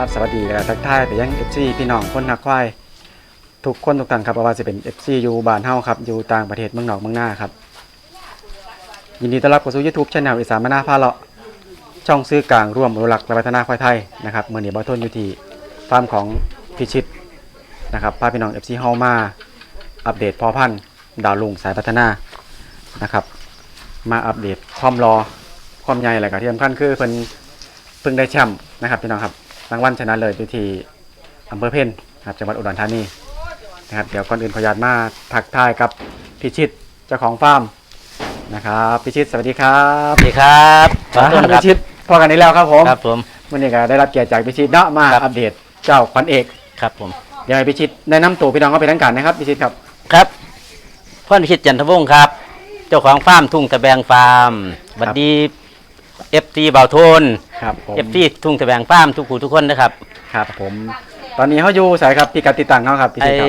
ับสวัสดีและทักทายไปยัง FC พี่น้องคนนักควายทุกคนทุกท่านครับบ่ว่าจะเป็น FC อยู่บ้านเฮาครับ อยู่ต่างประเทศเมืองนอกเมืองหน้าครับ ยินดีต้อนรับเข้าสู่ YouTube Channel อีสานมนาพาเลาะช่องซื้อกลางร่วมอนุรักษ์และพัฒนาควายไทยนะครับเมื้อนี้บ่าวทนอยู่ที่ฟาร์มของพิชิตนะครับพาพี่น้อง FC เฮามาอัปเดตพอพันธุ์ดาวลุงสายพัฒนานะครับ มาอัปเดตความรอความใหญ่อะไรกับที่สำคัญคือเพิ่นเพิ่งได้แชมป์นะครับพี่น้องครับ รางวัลชนะเลิศอยู่ที่อำเภอเพ่นครับจังหวัดอุดรธานีนะครับเดี๋ยวก่อนอื่นขออนุญาตมาทักทายกับพิชิตเจ้าของฟาร์มนะครับพิชิตสวัสดีครับสวัสดีครับขอต้อนพิรับชิตพอกันนี้แล้วครับผมครับผม วันนี้ก็ได้รับเกียรติจากพิชิตเนาะมาครับ อัปเดตเจ้าขวัญเอกครับผม เดี๋ยวให้พิชิตแนะนำตัวพี่น้องเขาเป็นทางการนะครับพิชิตครับครับพ่อนพิชิตจันทวงศ์ครับ เจ้าของฟาร์มทุ่งตะแบงฟาร์มบัดดีเอฟซีเบาโทน ครับผมเอฟซีทุ่งตะแบงฟาร์มทุกคู่ทุกคนนะครับครับผม ตอนนี้เขาอยู่สายครับพี่กัดติดตั้งเขาครับพิไอชิตครับ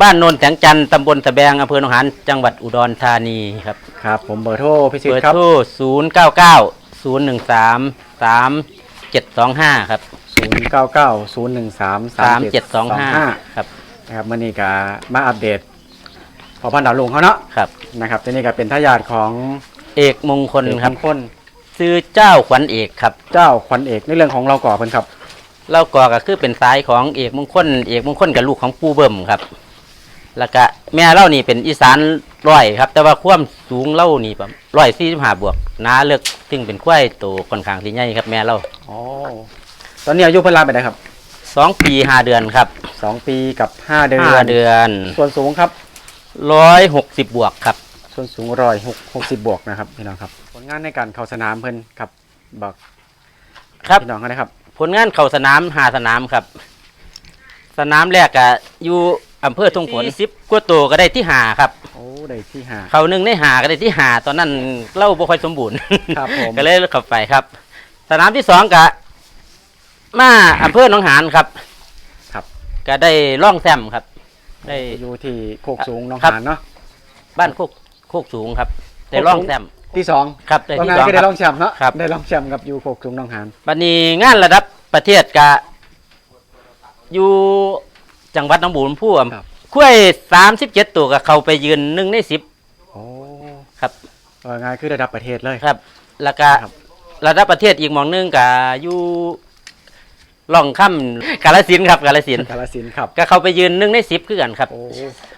บ้านโนนแสงจันทร์ตำบลตะแบงอำเภอหนองหานจังหวัดอุดรธานีครับครับ ผมเบอร์โทรพิชิตเบอร์ครับโทรศูนย์เก้าเก้าศูนย์หนึ่งสามสามเจ็ดสองห้าครับ0 9 9 0 1 3สามเจ็ด3สอง7ห้า2 5ครับนะครับมื่อนี้ก็มาอัปเดตพอพันธุ์ดาวลุงเขาเนาะครับนะครับทีนี้ก็เป็นทายาทของเอกมงคลเอกครับ มงคล ซื้อเจ้าขวัญเอกครับ เจ้าขวัญเอกในเรื่องของเราก่อเพิ่นครับเล่าก่อก็คือเป็นสายของเอกมงคลเอกมงคลกับลูกของปู่เบิ่มครับ แล้วก็แม่เล่านี่เป็นอีสานร้อยครับ แต่ว่าความสูงเล่านี่ประร้อยสี่สิบห้าบวกหนาเลือกซึ่งเป็นควายโตค่อนข้างที่ใหญ่ครับ แม่เล่าอ๋อตอนนี้อายุเพิ่นลาไปได้ครับสองปีห้าเดือนครับสองปีกับห้าเดือนห้าเดือนส่วนสูงครับร้อยหกสิบบวกครับ ส่วนสูงร้อยหกหกสิบบวกนะครับพี่น้องครับ ผลงานในการเข้าสนามเพิ่นครับบอกครับพี่น้องเขานะครับ ผลงานเข้าสนามหาสนามครับ สนามแรกอะอยู่อำเภอทุ่งฝนสิบกว่าตัวก็ได้ที่หาครับ โอ้ได้ที่ห้าเขาหนึ่งได้หาก็ได้ที่หาตอนนั้นเล่าบ่ค่อยสมบูรณ์ครับผม ก็เลยเข้าไปครับ สนามที่สองกะมาอำเภอหนองหานครับ ครับ ก็ได้ร่องแซมครับ ได้อยู่ที่โคกสูงหน้องครับหานเนาะบ้านโคก โคกสูงครับได้ร่องแซมที่สองครับได้ตอนที่นั้นสองก็คได้รับรองแชมป์เนาะครับ ได้รองแชมป์กับอยู่โคกสูงหน้องหานบัดนี้งานระดับประเทศกะอยู่จังหวัดหนองบัวลำพูอะคุ้ยสามสิบเจ็ดตัวก็เข้าไปยืนหนึ่งในสิบโอ้ครับ เออง่ายคือระดับประเทศเลย ครับแล้วก็ครับ ระดับประเทศอีกหมองหนึงก็อยู่ ล่องค่ำกาลสินธุ์ครับกาลสินธุ์กาลสินธุ์ครับก็เข้าไปยืนหนึ่งในสิบคือกันครับโอ้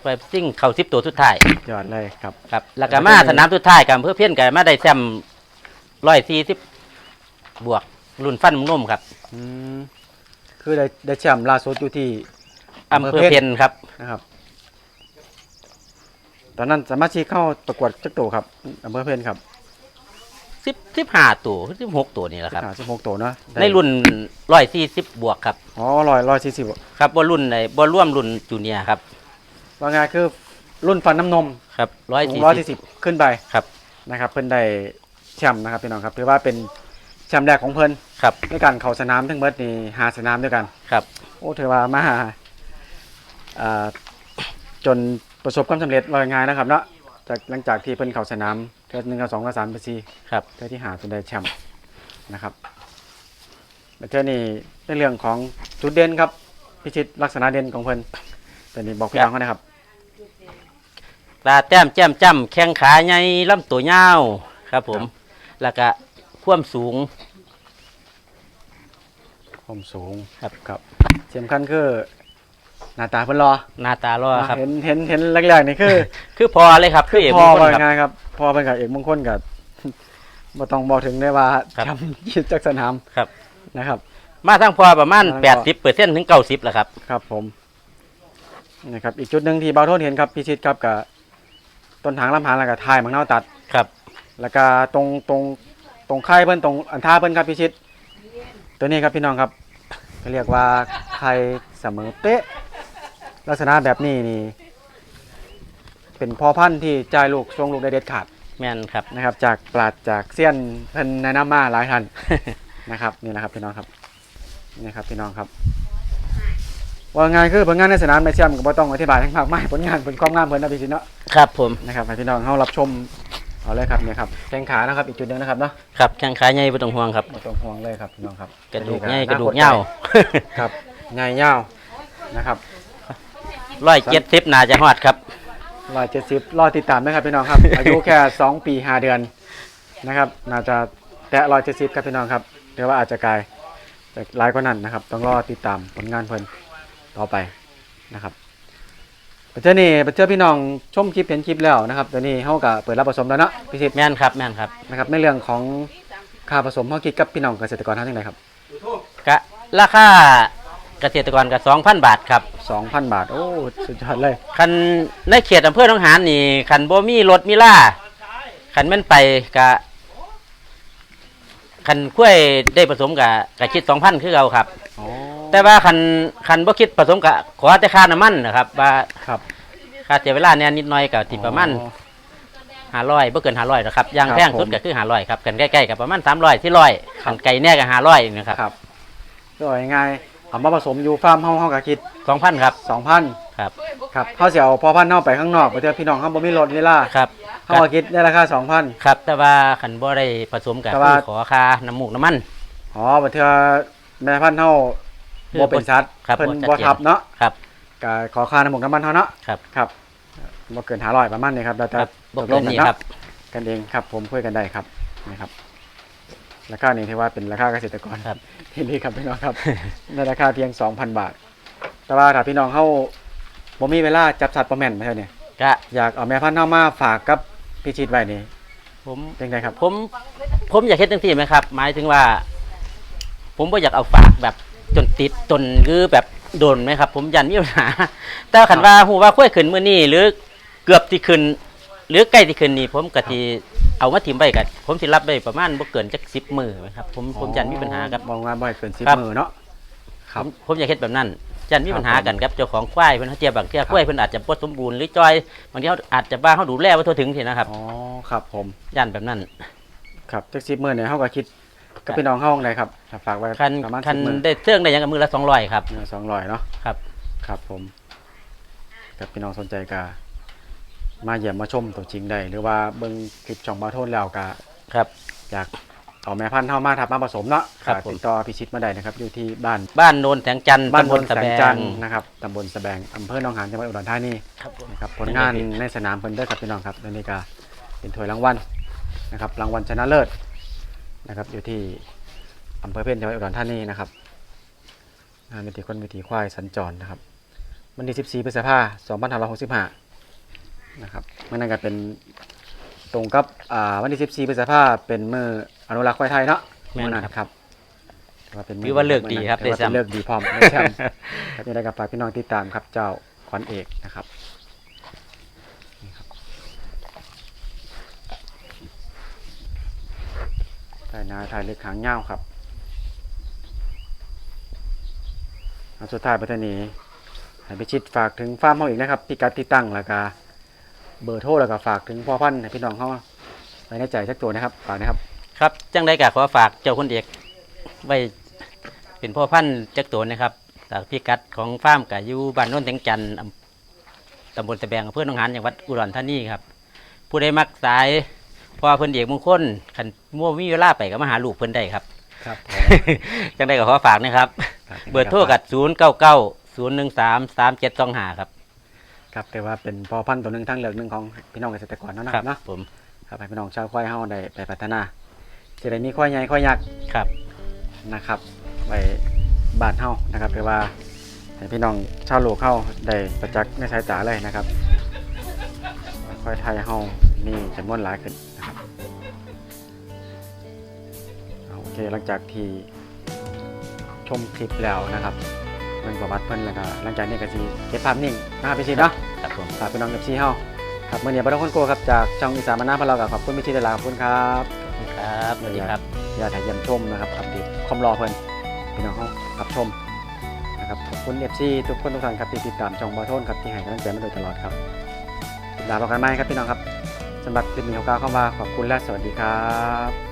ไปซิ่งเข้าสิบตัวสุดท้ายยอดเลยครับ ครับแล้วก็มาสนามสุดท้ายกับเพื่อเพี้ยนกันมาได้แซมร้อยสี่สิบบวกรุ่นฟันนุ่มครับอืมคือได้ได้แชมป์ล่าสุดอยู่ที่อำเภอเพียนครับ นะครับ ตอนนั้นสามารถชี้เข้าประกวดจักโตครับอำเภอเพนครับ สิบสิบห้าตัวสิบหกตัวนี่แหละครับสิบหกโตเนาะได้ในรุ่นร้อยสี่สิบบวกครับอ๋อร้อยร้อยสี่สิบครับบอรุ่นในบอร่วมรุ่นจูเนียร์ครับว่าไงายคือรุ่นฟันน้ำนมครับร้อยสูสี่งร้อยสิสี่บสิบขึ้นไปครับนะครับเพิ่นได้แชมป์นะครับพี่น้องครับถือว่าเป็นแชมป์แรกของเพิ่นครับในการเข้าสนามทั้งเบิดนี่หาสนามด้วยกันครับ โอ้ถือว่ามาอ่าจนประสบความสำเร็จว่าง่ายนะครับเนาะ จากหลังจากที่เพิ่นเข้าสนามเทือหนึ่งเทือสองเทือสามเทือสี่ครับเทือที่หาจนได้แชมป์นะครับแล้วเทือนี้ในเรื่องของจุดเด่นครับพิชิตลักษณะเด่นของเพิ่นแต่นี่บอกพี่น้องเขานะครับตาแต้มแจ่มจ้ำแข้งขาใหญ่ลำตัวยาวครับผม แล้วก็ความสูง ความสูงครับครับสำคัญคือ หน้าตาเพิ่นรอหน้าตารอครับ เห็นเห็นเห็นแรกๆนี่คือ คือพอเลยครับคือเอกพมองคลว่าครับง่ายครับ พอเป็นกับเอกมงคลกับบ่ต้องบอกถึงได้ว่าครับทำยิดจากสนามครับ นะครับ มาทั้งพอประมาณ มาทั้งพอแปดสิบเปอร์เซ็นต์ถึงเก้าสิบแหละครับ ครับผมนะครับอีกจุดหนึ่งที่เบาโทษเห็นครับพิชิตครับกับต้นทางลำหางแล้วก็ท้ายมังนาวตัด ครับ แล้วก็ตรงตรงตรงไข่เพิ่นตรงอันท่าเพิ่นครับพิชิต ตัวนี้ครับพี่น้องครับก็เรียกว่าไข่เสมอเป๊ะ ลักษณะแบบนี้นี่ เป็นพ่อพันธุ์ที่จ่ายลูกทรงลูกได้เด็ดขาดแม่นครับ นะครับ จากปราดจากเซียนเพิ่นแนะนำมาหลายท่าน นะครับนี่นะครับพี่น้องครับนี่ครับพี่น้องครับว่าไงคือผลงานในสนามไม่เชื่อมก็บ่ต้องอธิบายทั้งมากมายผลงานผลความงามเพิ่นนะพี่สิเนาะครับผม นะครับให้พี่น้องเฮารับชมเอาเลยครับเนี่ยครับแข้งขานะครับอีกจุดหนึงนะครับเนาะครับแข้งขาใหญ่บ่ต้องห่วงครับไม่ต้องห่วงเลยครับพี่น้องครับกระดูกอันใหญ่นี้กระดูกน่เหย้า ครับใหญ่ยาวนะครับ ร้อยเจ็ดสิบน่าจะฮอดครับร้อยเจ็ดสิบรอติดตามนะครับพี่น้องครับ อายุแค่สองปีห้าเดือนนะครับ น่าจะแตะร้อยเจ็ดสิบครับพี่น้องครับเดี๋ยวว่าอาจจะกลายจะหลายกว่านั้นนะครับ ต้องรอติดตามผลงานเพิ่นต่อไปนะครับปัจจุบันนี้ปัจจุบันพี่น้องชมคลิปเห็นคลิปแล้วนะครับตอนนี้เขาก็เปิดรับผสมแล้วเนาะพี่สิบแม่นครับแม่นครับนะครับ ในเรื่องของค่าผสมเขาคิดกับพี่น้องเกษตรกรท่านยังไงครับกะราคา เกษตรกรกับสองพันบาทครับสองพันบาท โอ้สุดยอดเลย คันในเขตอำเภอหนองหานนี่คันบ่มีรถมีล่าคันแม่นไปกะคันคุ้ยได้ผสมกับกะคิดสองพันคือเราครับอ๋อแต่ว่าคันคันบ่คิดผสมกับขอแต่ค่าน้ำมันนะครับว่าครับค่าเสียเวลาเนี่ยนิดหน่อยกับที่ประมาณอ๋อ ห้าร้อยบ่เกินห้าร้อยนะครับอย่างครับแพงสุดผมก็คือห้าร้อยครับกันใกล้ๆกับประมาณสามร้อยที่ร้อยครักับ นไก่แน่กับห้าร้อยนะครับ ครับก็ง่ายๆ เอามาผสมอยู่ฟาร์มเฮาเฮาก็คิดสองพันครับ2,000ครับครับเขาสิเอาพอพันธุ์เฮาไปข้างนอกไปเจอพี่น้องเฮาบ่มีรถเวลาครับเฮาก็คิดในราคา2,000ครับ แต่ว่าคันบ่ได้ผสมกับแต่ว่าคือขอค่าน้ำมูกน้ำมัน อ๋อบ่เทื่อแม่พันธุ์เฮาคือบ่เป็นสัตว์ครับเพิ่นบ่บ่ชัดเจน ทับเนาะครับก็ขอค่าน้ำมันน้ำมันเฮาเนาะครับ ครับบ่เกิน500ประมาณนี้ครับแล้วแต่ครับบ่ตกลเกิงนกันนี้เนาะครับ กันเองครับผมคุยกันได้ครับนะครับ ราคานี้ถือว่าเป็นราคาเกษตรกรครับที่นี่ครับพี่น้องครับ ในราคาเพียง 2,000 บาท แต่ว่าถ้าพี่น้องเขาบ่มีเวลาจับสัตว์ประแม่นมาเท่านี้ก็อยากเอาแม่พันธุ์เฮามาฝากกับพี่ชิดไว้นี่ผมเป็นไงครับ ผมผมอยากเฮ็ดจังซี่ไหมครับ หมายถึงว่า ผมบ่อยากเอาฝากแบบจนติดจนหรือแบบโดนไหมครับ ผมยันมีปัญหาแต่คันว่าฮู้ว่าค่อยขึ้นมื้อนี้หรือเกือบที่ขึ้น หรือใกล้ที่ขึ้นนี่ผมก็สิเอามาถิ่มไว้กันผมสิรับได้ประมาณบ่เกินจัก10มื้อไหมครับผมผมยันมีปัญหากับมองว่าบ่ให้เกินครับ10มื้อเนาะ คผรับ มผมอยากเฮ็ดแบบนั้นยันมีปัญหาครับผมกันครับเจ้าของควายเพิ่นเฮาเทียบบางเที่ยครับ ควายเพิ่นอาจจะบ่สมบูรณ์หรือจอยบางทีเขาอาจจะว่าเขาดูแลบ่ทั่วถึงสินะครับอ๋อครับผมยันแบบนั้น ครับจัก10มื้อเนี่ยเฮาก็คิดกับพี่น้องเฮาได้ครับถ้าฝากไว้คันประมาณคัน10มื้อได้เสื่องได้หยังกับมือละ200ครับเนี่ย200เนาะครับ ครับผมกับพี่น้องสนใจก็ มาเยี่ยมมาชมตัวจริงได้หรือว่าเบิ่งคลิปช่องบาโทนแล้วก็ครับ อยากเอาแม่พันธุ์เฮามาทับมาผสมเนาะครับก็ผม ติดต่อพิชิตมาได้นะครับ อยู่ที่บ้านบ้านโนนแสงจันทร์บ้านตำบบนลแสสะแบงจันงทร์นะครับตำบลสะแบงอำเภอหนองหานจังหวัดอุดรธานีครับผม นะครับผลงานในสนามเพิ่นเด้อครับพี่น้องครับในนี้ก็เป็นถ้วยรางวัลนะครับรางวัลชนะเลิศนะครับอยู่ที่อำเภอเพ็ญจังหวัดอุดรธานีนะครับงานวิถีคนวิถีควายสัญจรนะครับวันที่14พฤษภาคม2565 นะครับเมื่อนั้นก็เป็นตรงกับอ่าวันที่14พฤษภาคมเป็นมื้ออนุรักษ์ควายไทยเนาะแม่นมื้อนั้นครับครับถือว่าเป็นมื้ถือว่าเลิกดีครับถือว่าได้เป็นซ้ำ เลิกดีพร้อมได้แชมป์ ครับนี่ได้กับฝากพี่น้องติดตามครับเจ้าขวัญเอกนะครับนี่ครับถ่ายหนาถ่ายเล็กหางเงาวครับเอาสุดท้ายปัตตานีให้ไปชิดฝากถึงฟาร์มเขาอีกนะครับพิกัดที่ตั้งแล้วก็ เบอร์โทรแล้วก็ฝากถึงพ่อพันธุ์ให้พี่น้องเขาไว้ในใจสักตัวนะครับฝากนะครับ ครับจังได้ก็ขอฝากเจ้าคนเอกไว้เป็นพ่อพันธุ์จักตัวนะครับจากพิกัดของฟาร์มกับอยู่บ้านโนนแสงจันทร์อำตำบลสะแบงอำเภอหนองหานจังหวัดอุดรธานีครับ ผู้ใดมักสายพ่อเพิ่นเอกมงคลคันมั่วมีเวลาไปก็มาหาลูกเพิ่นได้ครับ ครับ จังได้ก็ขอฝากนะครับ เบอร์โทรกับ0 9 9 0 1 3 3 7 2 5ครับ ครับแต่ว่าเป็นพ่อพันธุ์ตัวหนึ่งทางเลือกหนึ่งของพี่น้องเกษตรกรเนาะนะครับเนาะผมครับให้พี่น้องชาวควายเฮาได้ไปพัฒนาจะได้มีควายใหญ่ควายยักษ์ครับนะครับไว้บ้านเฮานะครับหรือว่าให้พี่น้องชาวโลกเฮาได้ประจักษ์ในสายตาเลยนะครับว่าควายไทยเฮามีจำนวนหลายขึ้นนะครับเอาโอเคหลังจากที่ชมคลิปแล้วนะครับ เบิ่งประวัติเพิ่นแล้วก็หลังจากนี้ก็สิเก็บภาพนิ่งนะครับพี่ชิดเนาะครับผมฝากพี่น้องกับซีเฮาครับเมื่อนี้บารคนโกครับจากช่องอีสานมานาพะเรากับขอบคุณพี่ชิดหลายๆขอบคุณครับครับสวัสดีครับอย่าถ่ายเยี่ยมชมนะครับอัปเดตความรอเพิ่นพี่น้องเขารับชมนะครับขอบคุณเอฟซีทุกคนทุกท่านครับที่ติดตามช่องบอโทนครับที่ให้กำลังใจมาโดยตลอดครับติดตามเรากันไหมครับพี่น้องครับสำหรับคลิปนี้ของก้าวเข้ามาขอบคุณและสวัสดีครับ